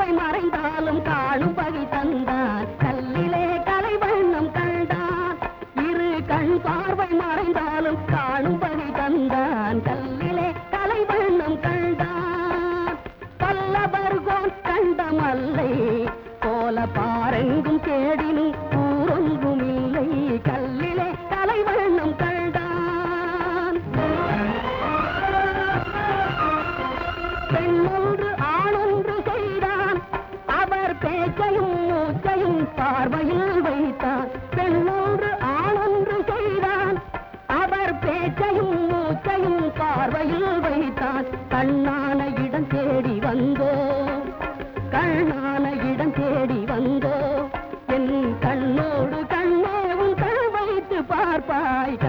பார்வை மறைந்தாலும் காணும் பகை தந்தான் கல்லிலே கலை வண்ணம் கண்டான் இரு கண் பார்வை மறைந்தாலும் காணும் பகை தந்தான் கல்லிலே கலை வண்ணம் கண்டான் பல்லவர்கோன் கண்டமல்லை கோல பாரெங்கும் கேடினும் ஊரொங்கும் இல்லை. கல்லிலே கலை வண்ணம் கண்டான் பெண்ணொன்று இயற்கையின் பார்வையில் வைத்தான். பெண்ணொன்று ஆளொன்று செய்தான். அவர் பேச்சையும் மூச்சையும் பார்வையில் வைத்தான். கண்ணான இடம் தேடி வந்தோ கண்ணான இடம் தேடி வந்தோ. என் கண்ணோடு கண்ணே உன் கண் வைத்து பார்ப்பாய்